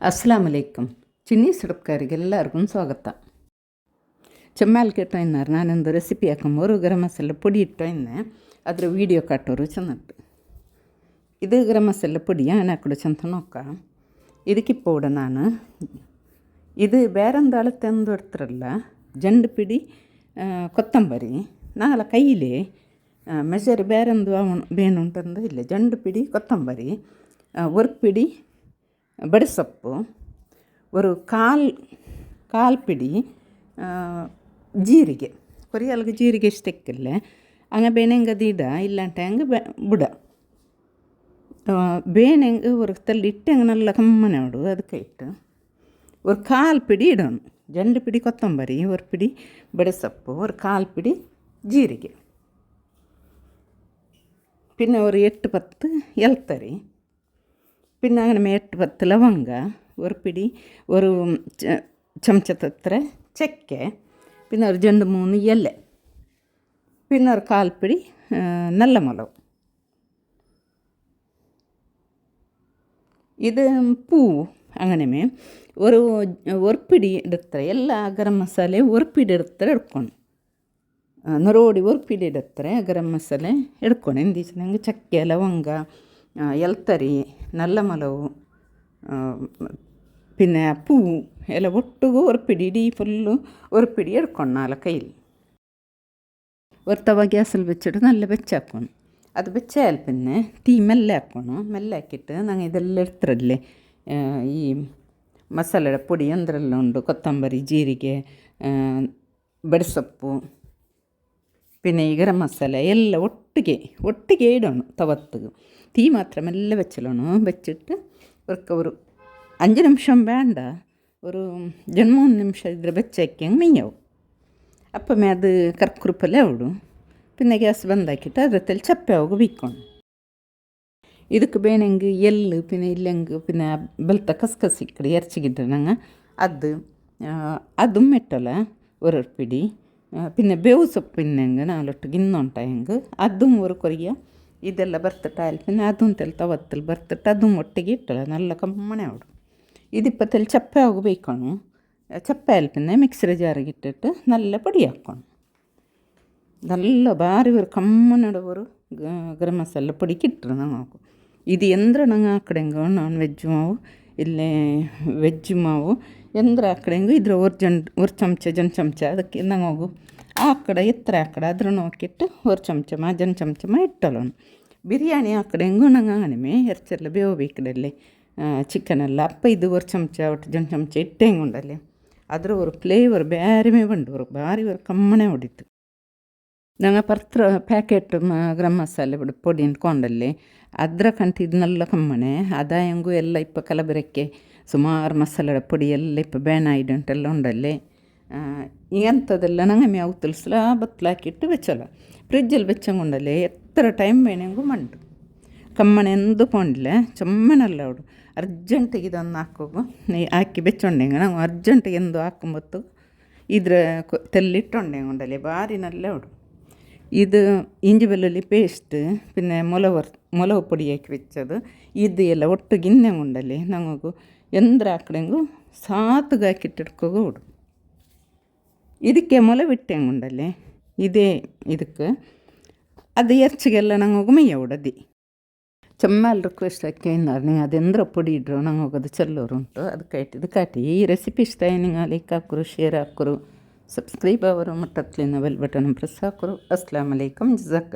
ಅಸ್ಲಾಂ ಅಲೈಕಮ್ ಚಿನ್ನಿ ಸಿಡಪ್ಕಾರಿಗೆ ಎಲ್ಲರಿಗೂ ಸ್ವಾಗತ ಚೆಮ್ಮಾಲ್ಕೆ ಇಟ್ಟೋಯ್ನಾರು ನಾನೊಂದು ರೆಸಿಪಿ ಹಾಕೊಂಬೋರು ಗರಂ ಮಸಾಲೆ ಪುಡಿ ಇಟ್ಟೋಯ್ನೆ ಅದರ ವೀಡಿಯೋ ಕಾಟೋರು ಚೆನ್ನಟ್ಟು ಇದು ಗರಂ ಮಸಾಲೆ ಪುಡಿ ನಾನು ಹಾಕೊಡು ಚಂತ ನೋಕ್ಕ ಇದಕ್ಕೆ ಪೌಡ ನಾನು ಇದು ಬೇರೊಂದು ಅಳತೆ ಅಂದು ಇಡ್ತಾರಲ್ಲ ಜಂಡು ಪಿಡಿ ಆ, ಕೊತ್ತಂಬರಿ ನಾಲ ಕೈಲಿ ಮೆಜರ್ ಬೇರೊಂದು ಅವನು ಬೇನುಂಟಂದು ಇಲ್ಲ ಜಂಡು ಪಿಡಿ ಕೊತ್ತಂಬರಿ ಒರ್ಪಿಡಿ ಬಡಿಸೊಪ್ಪು ஒரு கால் ಕಾಲು ಪಿಡಿ ಜೀರಿಗೆ. ಕೊರಿಯಲ್ಗೆ ಜೀರಿಗೆ ಇಷ್ಟು ತೆಕ್ಕಿಲ್ಲ ಹಂಗ ಬೇನೆಂಗ ದೀಡ ಇಲ್ಲಾಂಟ ಹಂಗೆ ಬುಡ. ಬೇನೆಂಗ ஒரு தள்ளி இட்டு அங்கே நல்லா கம்மனை விடு அதுக்கு இட்டு ஒரு கால் பிடி இடணும் ரெண்டு பிடி கொத்தம்பரி ஒரு பிடி பெடசப்பு ஒரு கால் பிடி ஜீரிகை பின்ன ஒரு எட்டு பத்து எல்த்தறி പിന്നെ മേട്ട് പത്ത് ലವಂಗ ഒരു പിടി ഒരു ചമച്ചത്ര ചക്ക പിന്നെ ഒരു രണ്ട് മൂന്ന് ഇല പിന്നെ ഒരു കാൽപ്പിടി നല്ല മുളക് ഇത് പൂ അങ്ങനെമേ ഒരു ഒരു പിടി എടുത്ത എല്ലാ ഗരം മസാലയും ഒരു പിടി എടുത്ത എടുക്കണം നിറോടി ഒരു പിടി എടുത്ത ഗരം മസാല എടുക്കണം എന്ത് വെച്ചാൽ ചക്ക ലವಂಗ എൽത്തരി നല്ല മലവും പിന്നെ പൂവും ഇല ഒട്ടുക ഒരു പിടി ഇടി ഫുള്ളും ഒരു പിടി എടുക്കണം കയ്യിൽ ഒരു ഗ്യാസിൽ വെച്ചിട്ട് നല്ല വെച്ചാക്കണം അത് വെച്ചാൽ പിന്നെ തീ മെല്ലെ ആക്കണം മെല്ലെ ആക്കിയിട്ട് ഞങ്ങൾ ഇതെല്ലാം എടുത്തിടല്ലേ? ഈ ಮಸಾಲೆದ പൊടി ಅಂದ್ರೆಲ್ಲ ಉಂಡು ಕೊತ್ತಂಬರಿ ಜೀರಿಗೆ ಬೆಡಸೊಪ್ಪು പിന്നെ ഈ ഗരം മസാല എല്ലാം ഒട്ടിಗೆ ഒട്ടിಗೆ ഇടണം തവത്തുക തീ മാത്രം മെല്ലെ വെച്ചലോണം? വെച്ചിട്ട് ഇവർക്ക് ഒരു അഞ്ച് നിമിഷം വേണ്ട. ഒരു രണ്ട് നിമിഷം ഇതിൽ വെച്ചേക്കാൻ മീയാവും അപ്പം അത് കർക്കുറുപ്പല്ലേ ഉള്ളൂ. പിന്നെ ഗ്യാസ് ബന്ധാക്കിയിട്ട് അതിൽ ചപ്പയാവുക വീക്കണം ಇದಕ್ಕೆ ಬೇಣಂಗೆ ಎಲ್ಲಿ ಪಿನ್ನ ಇಲ್ಲಂಗೆ ಪಿನ್ನ ಬೆಲ್ತ ಕಸ್ಕಸಿ ಕಡೆ ಎರಚಿಗಿಟ್ರೆ ನಂಗೆ ಅದು ಅದು ಮೆಟ್ಟಲ್ಲ ಒರೊರ್ ಪಿಡಿ ಪಿನ್ನ ಬೇವು ಸೊಪ್ಪಿನಂಗೆ ನಾಲೊಟ್ಟು ಗಿನ್ನೊಂಟ ಹೆಂಗೆ ಅದು ಒಂದು ಇದೆಲ್ಲ ಬರ್ತಿಟ್ಟಾಯಲ್ പിന്നെ അതും ತೆಲ್ ತವತ್ತಲ್ಲಿ ಬರ್ತಿಟ್ಟು അതും ಒಟ್ಟಿಗೆ ಇಟ್ಟಲ್ಲ നല്ല ಕಮ್ಮನೆ ಅವಡು ഇതിപ്പത്തിൽ ചപ്പ ಆಗಬೇಕಣು ಚಪ್ಪೆ ಆಯ್ಲ್ പിന്നെ ಮಿಕ್ಸರ್ ಜಾರಿಗೆ ಇಟ್ಟಿಟ್ಟು നല്ല പൊടി ಹಾಕೋಣ നല്ല ಭಾರಿ ഒരു ಕಮ್ಮನಡ ഒരു ಗ- ಗರಂ ಮಸಾಲೆ ಪುಡಿ ಕಿಟ್ರು നമുക്ക് ಇದು ಎಂದ್ರ ನಂಗೆ ಆ ಕಡೆಂಗ ನಾನ್ ವೆಜ್ ಮಾವು ಇಲ್ಲೇ ವೆಜ್ ಮಾವು ಎಂದ್ರ ಆ ಕಡೆಂಗು ಇದ್ರ ஒரு ಆ ಕಡೆ ಎತ್ತರ ಆ ಕಡೆ ಅದ್ರ ನೋಕಿಟ್ಟು ಒಂದು ಚಮಚಮ ಅದನ್ನು ಚಮಚಮ ಇಟ್ಟಲೋನು ಬಿರಿಯಾನಿ ಆ ಕಡೆ ಹೆಂಗೋ ನಂಗೆ ಅಂಗನೆ ಎರಚೆಲ್ಲ ಬೇವು ಕಡೆಯಲ್ಲೇ ಚಿಕನೆಲ್ಲ ಅಪ್ಪ ಇದು ಒಂದು ಚಮಚ ಒಟ್ಟು ಜನ ಚಮಚ ಇಟ್ಟೆ ಹೆಂಗುಂಡಲ್ಲೇ ಅದರ ಒಂದು ಫ್ಲೇವರ್ ಬೇರೆಮೇ ಬಂಡು ಅವ್ರು ಭಾರಿ ಅವ್ರು ಕಮ್ಮನೆ ಹೊಡಿತು ನಂಗೆ ಪರ್ತ್ರ ಪ್ಯಾಕೆಟ್ ಗರಂ ಮಸಾಲೆ ಬಿಡು ಪೊಡಿ ಅಂದ್ಕೊಂಡಲ್ಲಿ ಅದರ ಕಂಡು ಇದನ್ನೆಲ್ಲ ಕಮ್ಮನೆ ಅದಾಯಂಗೂ ಎಲ್ಲ ಇಪ್ಪ ಕಲಬೆರಕ್ಕೆ ಸುಮಾರು ಮಸಾಲೆ ಪೊಡಿ ಎಲ್ಲ ಇಪ್ಪ ಬೇಣ ಇಡಂಟೆಲ್ಲ ಉಂಡಲ್ಲೇ ಎಂಥದೆಲ್ಲ ನಂಗೆ ಮೇ ಅವು ತಿಳಿಸಲ ಬತ್ತಲಾಕಿಟ್ಟು ಬೆಚ್ಚಲ್ಲ. ಫ್ರಿಜ್ಜಲ್ಲಿ ಬೆಚ್ಚಂಗೊಂಡಲ್ಲಿ ಎತ್ತರ ಟೈಮ್ ಮೇನೆಂಗು ಮಂಡು. ಕಮ್ಮನೆ ಎಂದು ಕೊಂಡಲೆ, ಚಮ್ಮನಲ್ಲ ಅವಳು. ಅರ್ಜೆಂಟಿಗೆ ಇದೊಂದು ಹಾಕೋಗು. ನೀ ಹಾಕಿ ಬೆಚ್ಚೊಂಡೆ ನಾವು ಅರ್ಜೆಂಟಿಗೆ ಎಂದು ಹಾಕೊಂಬತ್ತು ಇದ್ರ ತೆಲ್ಲಿಟ್ಟೊಂಡೆ ಹಂಗೊಂಡಲ್ಲಿ ಭಾರಿ ನಲ್ಲ ಅವಳು. ಇದು ಇಂಜಿ ಬೆಲ್ಲುಲಿ ಪೇಸ್ಟ್ പിന്നെ ಮೊಲ ಹೊರ್ ಮೊಲ ಆಕಿ ಹಾಕಿ ಬೆಚ್ಚೋದು. ಇದು ಒಟ್ಟು ಗಿನ್ನೆ ಹಂಗೆ ಉಂಡಲ್ಲಿ ನಮಗೂ ಎಂದ್ರೆ ಹಾಕಡೆಂಗು ಸಾತುಗಾಕಿಟ್ಟಿಟ್ಕೋಗು ಅವಳು. ಇದಕ್ಕೆ ಮೊಲ ಉಂಡಲ್ಲಿ ಇದೇ ಇದಕ್ಕೆ. ಅದು ಎರ್ಚಿಗೆಲ್ಲ ನಂಗೆ ಮೇಯ ಉಡದಿ ಚೆಮ್ಮಲ್ ರಿಕ್ವೆಸ್ಟ್ ಹಾಕಿ ನೀ ಅದೆಂದ್ರೆ ಪುಡಿ ಇಡ್ರು ನಂಗೆ ಹೋಗೋದು ಚೆಲ್ಲೋರು ಉಂಟು. ಅದಕ್ಕೆ ಇದು ಕಾಟಿ. ಈ ರೆಸಿಪಿ ಇಷ್ಟ ನಿಂಗೆ ಲೈಕ್ ಹಾಕೋರು ಶೇರ್ ಹಾಕೋರು ಸಬ್ಸ್ಕ್ರೈಬ್ ಅವರು ಮಟ್ಟತ್ಲಿನ ಬೆಲ್ ಬಟನ್ ಪ್ರೆಸ್ ಹಾಕೋರು. ಅಸ್ಲಾಮ್ ಅಲೈಕಮ್, ಜಜಾಕ್.